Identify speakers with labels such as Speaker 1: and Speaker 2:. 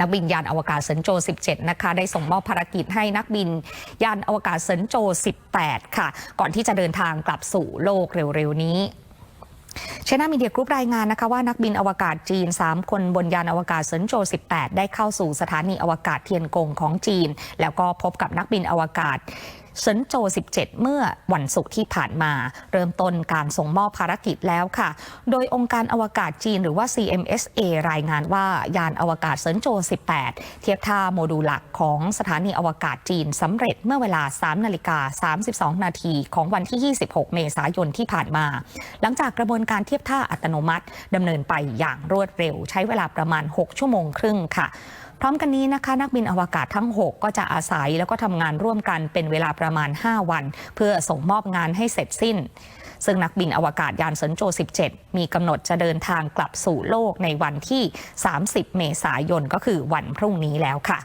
Speaker 1: นักบินยานอวกาศเซินโจ 17 นะคะ ได้ส่งมอบภารกิจให้นักบินยานอวกาศเซินโจ 18 ค่ะ ก่อนที่จะเดินทางกลับสู่โลกเร็วๆนี้ชนามีเดียกรุ๊ปรายงานนะคะว่านักบินอวกาศจีน 3 คนบนยานอวกาศเซินโจ 18 ได้เข้าสู่สถานีอวกาศเทียนกงของจีน แล้วก็พบกับนักบินอวกาศ เซินโจ 17 เมื่อวันศุกร์ที่ผ่านมา เริ่มต้นการส่งมอบภารกิจแล้วค่ะ โดยองค์การอวกาศจีนหรือว่า CMSA รายงานว่ายานอวกาศเซินโจ 18 เทียบท่าโมดูลหลักของสถานีอวกาศจีนสำเร็จเมื่อเวลา 3 นาฬิกา 32 นาทีของวันที่ 26 เมษายนที่ผ่านมา หลังจากกระบวนการเทียบท่าอัตโนมัติดำเนินไปอย่างรวดเร็ว ใช้เวลาประมาณ 6 ชั่วโมงครึ่งค่ะ พร้อมกันนี้นะคะนักบินอวกาศทั้ง 6 ก็จะอาศัยแล้วก็ทำงานร่วมกันเป็นเวลาประมาณ 5 วัน เพื่อส่งมอบงานให้เสร็จสิ้น ซึ่งนักบินอวกาศยานเซินโจ 17 มีกำหนดจะเดินทางกลับสู่โลกในวันที่ 30 เมษายนก็คือวันพรุ่งนี้แล้วค่ะ